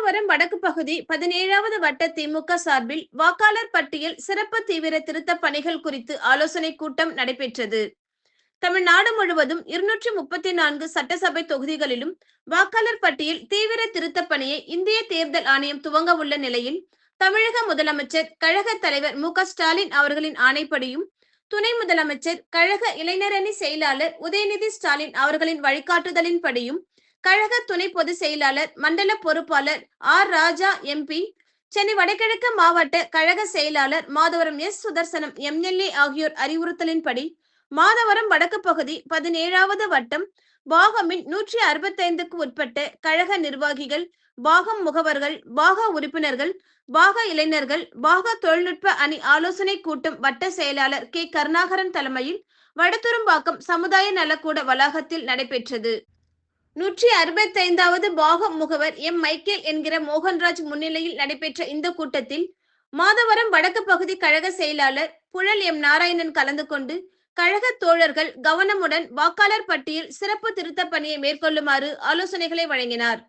மாதவரம் வடக்கு பகுதி பதினேழாவது வட்ட திமுக சார்பில் வாக்காளர் பட்டியல் சிறப்பு தீவிர திருத்த பணிகள் குறித்து ஆலோசனை கூட்டம் நடைபெற்றது. தமிழ்நாடு முழுவதும் இருநூற்றி முப்பத்தி நான்கு சட்டசபை தொகுதிகளிலும் வாக்காளர் பட்டியல் தீவிர திருத்த பணியை இந்திய தேர்தல் ஆணையம் துவங்க உள்ள நிலையில் தமிழக முதலமைச்சர் கழக தலைவர் மு ஸ்டாலின் அவர்களின் ஆணைப்படியும் துணை முதலமைச்சர் கழக இளைஞரணி செயலாளர் உதயநிதி ஸ்டாலின் அவர்களின் வழிகாட்டுதலின்படியும் படியும் கழக துணை பொதுச் செயலாளர் மண்டல பொறுப்பாளர் ஆர். ராஜா எம்பி சென்னை வடகிழக்கு மாவட்ட கழக செயலாளர் மாதவரம் எஸ். சுதர்சனம் எம்எல்ஏ ஆகியோர் அறிவுறுத்தலின்படி மாதவரம் வடக்கு பகுதி பதினேழாவது வட்டம் பாகமின் நூற்றி அறுபத்தைந்துக்கு உட்பட்ட கழக நிர்வாகிகள் பாகம் முகவர்கள் பாக உறுப்பினர்கள் பாக இளைஞர்கள் பாக தொழில்நுட்ப அணி ஆலோசனை கூட்டம் வட்ட செயலாளர் கே. கருணாகரன் தலைமையில் வடதுரும்பாக்கம் சமுதாய நலக்கூட வளாகத்தில் நடைபெற்றது. நூற்றி அறுபத்தைந்தாவது பாகம் முகவர் எம். மைக்கேல் என்கிற மோகன்ராஜ் முன்னிலையில் நடைபெற்ற இந்த கூட்டத்தில் மாதவரம் வடக்கு பகுதி கழக செயலாளர் புழல் எம். நாராயணன் கலந்து கொண்டு கழக தோழர்கள் கவனமுடன் வாக்காளர் பட்டியல் சிறப்பு திருத்த பணியை மேற்கொள்ளுமாறு ஆலோசனைகளை வழங்கினார்.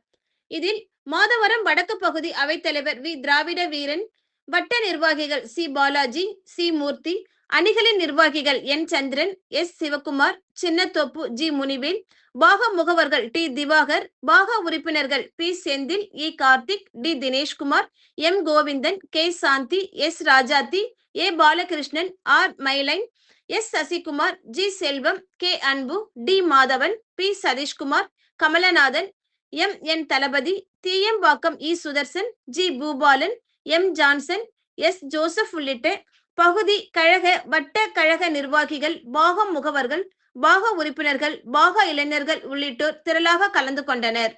இதில் மாதவரம் வடக்கு பகுதி அவைத்தலைவர் வி. திராவிட வீரன் வட்ட நிர்வாகிகள் சி. பாலாஜி சி. மூர்த்தி அணிகளின் நிர்வாகிகள் N. Chandran S. Sivakumar Chinnathoppu G. Munivel பாக முகவர்கள் டி. திவாகர் பாக உறுப்பினர்கள் P. Senthil E. Karthik T. Dineshkumar M. Govindan K. Shanthi S. Rajathi A. Balakrishnan R. Mylain S. Sasikumar G. Selvam K. Anbu T. Madhavan P. Sathishkumar Kamalanathan M. N. Thalapathi Theeyambakkam E. Sudharsan G. Boopalan M Johnson S Joseph உள்ளிட்ட பகுதி கழக வட்ட கழக நிர்வாகிகள் பாகம் முகவர்கள் பாக உறுப்பினர்கள் பாக இளைஞர்கள் உள்ளிட்டோர் திரளாக கலந்து கொண்டனர்.